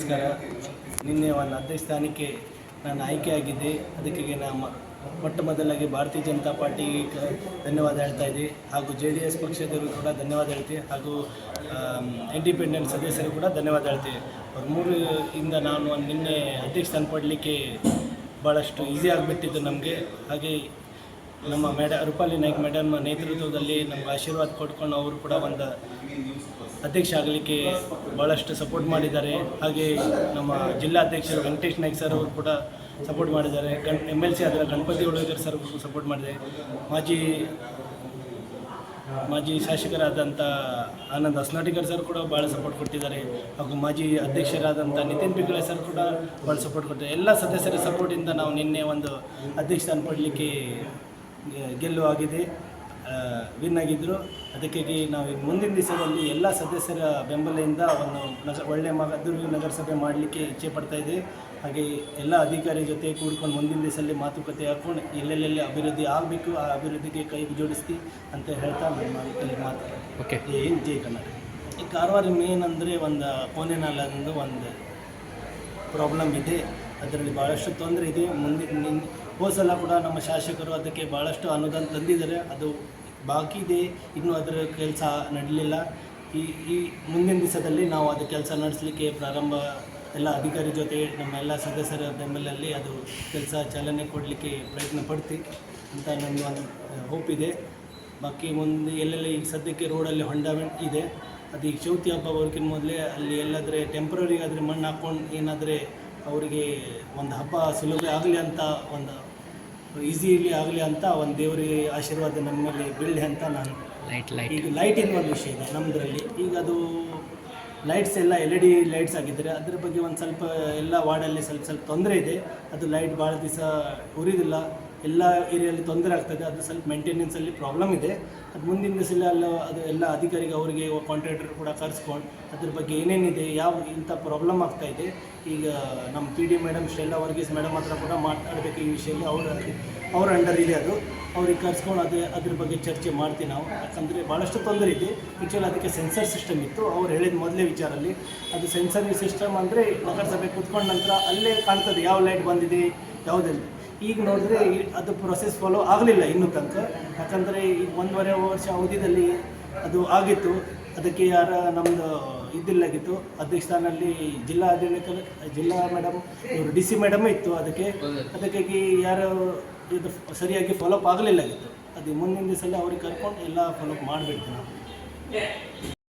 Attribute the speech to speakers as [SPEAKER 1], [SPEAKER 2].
[SPEAKER 1] ನಮಸ್ಕಾರ. ನಿನ್ನೆ ಒಂದು ಅಧ್ಯಕ್ಷ ಸ್ಥಾನಕ್ಕೆ ನಾನು ಆಯ್ಕೆಯಾಗಿದ್ದೆ. ಅದಕ್ಕೆ ನಮ್ಮ ಮೊಟ್ಟ ಮೊದಲಾಗಿ ಭಾರತೀಯ ಜನತಾ ಪಾರ್ಟಿಗೆ ಧನ್ಯವಾದ ಹೇಳ್ತಾ ಇದ್ದೆ. ಹಾಗೂ ಜೆ ಡಿ ಎಸ್ ಪಕ್ಷದವರು ಕೂಡ ಧನ್ಯವಾದ ಹೇಳ್ತೀವಿ ಹಾಗೂ ಇಂಡಿಪೆಂಡೆಂಟ್ ಸದಸ್ಯರು ಕೂಡ ಧನ್ಯವಾದ ಹೇಳ್ತೀವಿ ಅವ್ರ ಮೂರು ಇಂದ ನಾನು ನಿನ್ನೆ ಅಧ್ಯಕ್ಷ ಸ್ಥಾನ ಪಡಲಿಕ್ಕೆ ಭಾಳಷ್ಟು ಈಸಿ ಆಗಿಬಿಟ್ಟಿದ್ದು ನಮಗೆ. ಹಾಗೆ ನಮ್ಮ ಮೇಡ, ರೂಪಾಲಿ ನಾಯ್ಕ್ ಮೇಡಮ್ ನೇತೃತ್ವದಲ್ಲಿ ನಮ್ಗೆ ಆಶೀರ್ವಾದ ಕೊಟ್ಕೊಂಡು ಅವರು ಕೂಡ ಒಂದು ಅಧ್ಯಕ್ಷ ಆಗಲಿಕ್ಕೆ ಭಾಳಷ್ಟು ಸಪೋರ್ಟ್ ಮಾಡಿದ್ದಾರೆ. ಹಾಗೆ ನಮ್ಮ ಜಿಲ್ಲಾ ಅಧ್ಯಕ್ಷರು ವೆಂಕಟೇಶ್ ನಾಯ್ಕ್ ಸರ್ ಅವರು ಕೂಡ ಸಪೋರ್ಟ್ ಮಾಡಿದ್ದಾರೆ. ಗಣ್ ಎಂ ಎಲ್ ಸಿ ಆದರೆ ಗಣಪತಿ ಉಳಗರ್ ಸರ್ ಸಪೋರ್ಟ್ ಮಾಡಿದೆ. ಮಾಜಿ ಮಾಜಿ ಶಾಸಕರಾದಂಥ ಆನಂದ್ ಹಸ್ನಾಟಿಕರ್ ಸರ್ ಕೂಡ ಭಾಳ ಸಪೋರ್ಟ್ ಕೊಟ್ಟಿದ್ದಾರೆ. ಹಾಗೂ ಮಾಜಿ ಅಧ್ಯಕ್ಷರಾದಂಥ ನಿತಿನ್ ಪಿಗಳೆ ಸರ್ ಕೂಡ ಭಾಳ ಸಪೋರ್ಟ್ ಕೊಟ್ಟಿದ್ದಾರೆ. ಎಲ್ಲ ಸದಸ್ಯರ ಸಪೋರ್ಟಿಂದ ನಾವು ನಿನ್ನೆ ಒಂದು ಅಧ್ಯಕ್ಷ ಸ್ಥಾನ ಆಗಿದೆ ವಿನ್ ಆಗಿದ್ದರು ಅದಕ್ಕಾಗಿ ನಾವು ಈಗ ಮುಂದಿನ ದಿವಸದಲ್ಲಿ ಎಲ್ಲ ಸದಸ್ಯರ ಬೆಂಬಲದಿಂದ ಒಂದು ನಗ ಒಳ್ಳೆಯ ಮಗದೂರು ನಗರಸಭೆ ಮಾಡಲಿಕ್ಕೆ ಇಚ್ಛೆ ಪಡ್ತಾ ಇದೆ. ಹಾಗೆ ಎಲ್ಲ ಅಧಿಕಾರಿ ಜೊತೆ ಕೂಡ್ಕೊಂಡು ಮುಂದಿನ ದಿವಸದಲ್ಲಿ ಮಾತುಕತೆ ಹಾಕ್ಕೊಂಡು ಎಲ್ಲೆಲ್ಲೆಲ್ಲಿ ಅಭಿವೃದ್ಧಿ ಆಗಬೇಕು ಆ ಅಭಿವೃದ್ಧಿಗೆ ಕೈ ಜೋಡಿಸ್ತಿ ಅಂತ ಹೇಳ್ತಾ ನಾನು ಮಾತಲ್ಲಿ ಮಾತು.
[SPEAKER 2] ಓಕೆ.
[SPEAKER 1] ಏನು ಜೈ ಕನ್ನಡ ಈ ಕಾರವಾರ ಮೇನ್ ಅಂದರೆ ಒಂದು ಕೋನೆನಲ್ಲೊಂದು ಒಂದು ಪ್ರಾಬ್ಲಮ್ ಇದೆ. ಅದರಲ್ಲಿ ಭಾಳಷ್ಟು ತೊಂದರೆ ಇದೆ. ಮುಂದೆ ಹೋದ ಕೂಡ ನಮ್ಮ ಶಾಸಕರು ಅದಕ್ಕೆ ಭಾಳಷ್ಟು ಅನುದಾನ ತಂದಿದ್ದಾರೆ. ಅದು ಬಾಕಿ ಇದೆ. ಇನ್ನೂ ಅದರ ಕೆಲಸ ನಡಲಿಲ್ಲ. ಈ ಈ ಮುಂದಿನ ದಿವಸದಲ್ಲಿ ನಾವು ಅದು ಕೆಲಸ ನಡೆಸಲಿಕ್ಕೆ ಪ್ರಾರಂಭ, ಎಲ್ಲ ಅಧಿಕಾರಿ ಜೊತೆ ನಮ್ಮ ಎಲ್ಲ ಸದಸ್ಯರ ಬೆಂಬಲಲ್ಲಿ ಅದು ಕೆಲಸ ಚಾಲನೆ ಕೊಡಲಿಕ್ಕೆ ಪ್ರಯತ್ನ ಪಡ್ತೀವಿ ಅಂತ ನಮ್ಮ ಒಂದು ಹೋಪ್ ಇದೆ. ಬಾಕಿ ಮುಂದೆ ಎಲ್ಲೆಲ್ಲಿ ಈಗ ಸದ್ಯಕ್ಕೆ ರೋಡಲ್ಲಿ ಹೊಂಡಾಮೆಂಟ್ ಇದೆ. ಅದು ಈಗ ಚೌತಿ ಹಬ್ಬ ಬರೋಕ್ಕಿಂತ ಮೊದಲೇ ಅಲ್ಲಿ ಎಲ್ಲಾದರೆ ಟೆಂಪ್ರರಿ ಆದರೆ ಮಣ್ಣು ಹಾಕ್ಕೊಂಡು ಏನಾದರೆ ಅವರಿಗೆ ಒಂದು ಹಬ್ಬ ಸುಲಭ ಆಗಲಿ ಅಂತ ಒಂದು ಈಸಿಲಿ ಆಗಲಿ ಅಂತ ಒಂದು ದೇವರಿಗೆ ಆಶೀರ್ವಾದ ನಮ್ಮಲ್ಲಿ ಮೇಲೆ ಬೀಳಲಿ ಅಂತ ನಾನು
[SPEAKER 2] ಲೈಟ್ ಲೈಟ್
[SPEAKER 1] ಈಗ ಲೈಟಿನ ಒಂದು ವಿಷಯ ಇದೆ ನಮ್ಮದ್ರಲ್ಲಿ ಈಗ ಅದು ಲೈಟ್ಸ್ ಎಲ್ಲ ಎಲ್ ಇ ಡಿ ಲೈಟ್ಸ್ ಆಗಿದ್ದರೆ ಅದ್ರ ಬಗ್ಗೆ ಒಂದು ಸ್ವಲ್ಪ ಎಲ್ಲ ವಾರ್ಡಲ್ಲಿ ಸ್ವಲ್ಪ ಸ್ವಲ್ಪ ತೊಂದರೆ ಇದೆ. ಅದು ಲೈಟ್ ಭಾಳ ದಿವಸ ಉರಿದಿಲ್ಲ. ಎಲ್ಲ ಏರಿಯಲ್ಲಿ ತೊಂದರೆ ಆಗ್ತದೆ, ಅದು ಸ್ವಲ್ಪ ಮೇಂಟೆನೆನ್ಸಲ್ಲಿ ಪ್ರಾಬ್ಲಮ್ ಇದೆ. ಅದು ಮುಂದಿನ ದಿವಸಲ್ಲಿ ಅಲ್ಲ, ಅದು ಎಲ್ಲ ಅಧಿಕಾರಿಗೆ ಅವರಿಗೆ ಕಾಂಟ್ರಾಕ್ಟರ್ ಕೂಡ ಕರೆಸ್ಕೊಂಡು ಅದ್ರ ಬಗ್ಗೆ ಏನೇನಿದೆ, ಯಾವ ಇಂಥ ಪ್ರಾಬ್ಲಮ್ ಆಗ್ತಾ ಇದೆ, ಈಗ ನಮ್ಮ P D madam Shreela Varghese madam ಹತ್ರ ಕೂಡ ಮಾತಾಡಬೇಕು ಈ ವಿಷಯದಲ್ಲಿ. ಅವ್ರ ಅವ್ರ ಅಂಡರ್ ಇದೆ ಅದು. ಅವ್ರಿಗೆ ಕರೆಸ್ಕೊಂಡು ಅದೇ, ಅದ್ರ ಬಗ್ಗೆ ಚರ್ಚೆ ಮಾಡ್ತೀವಿ ನಾವು. ಯಾಕಂದರೆ ಭಾಳಷ್ಟು ತೊಂದರೆ ಇದೆ. ಆ್ಯಕ್ಚುಲಿ ಅದಕ್ಕೆ ಸೆನ್ಸರ್ ಸಿಸ್ಟಮ್ ಇತ್ತು. ಅವ್ರು ಹೇಳಿದ ಮೊದಲೇ ವಿಚಾರಲ್ಲಿ, ಅದು ಸೆನ್ಸರ್ ಸಿಸ್ಟಮ್ ಅಂದರೆ ನಗರಸಭೆ ಕೂತ್ಕೊಂಡ ನಂತರ ಅಲ್ಲೇ ಕಾಣ್ತದೆ, ಯಾವ ಲೈಟ್ ಬಂದಿದೆ, ಯಾವುದೆಲ್ಲ. ಈಗ ನೋಡಿದ್ರೆ ಅದು ಪ್ರೊಸೆಸ್ ಫಾಲೋ ಆಗಲಿಲ್ಲ ಇನ್ನು ತನಕ. ಯಾಕಂದರೆ ಈಗ ಒಂದೂವರೆ ವರ್ಷ ಅವಧಿಯಲ್ಲಿ ಅದು ಆಗಿತ್ತು. ಅದಕ್ಕೆ ಯಾರ ನಮ್ಮದು ಇದಿಲ್ಲಾಗಿತ್ತು. ಆಗಿತ್ತು ಸ್ಥಾನಲ್ಲಿ ಜಿಲ್ಲಾ ಆಡಳಿತ ಜಿಲ್ಲಾ ಮೇಡಮ್ ಇವರು ಡಿ ಸಿ ಮೇಡಮ್ ಇತ್ತು ಅದಕ್ಕೆ. ಅದಕ್ಕಾಗಿ ಯಾರು ಇದು ಸರಿಯಾಗಿ ಫಾಲೋಅಪ್ ಆಗಲಿಲ್ಲಾಗಿತ್ತು. ಅದು ಮುಂದಿನ ದಿವಸದಲ್ಲಿ ಅವ್ರಿಗೆ ಕರ್ಕೊಂಡು ಎಲ್ಲ ಫಾಲೋಅಪ್ ಮಾಡಬೇಕು ನಾವು.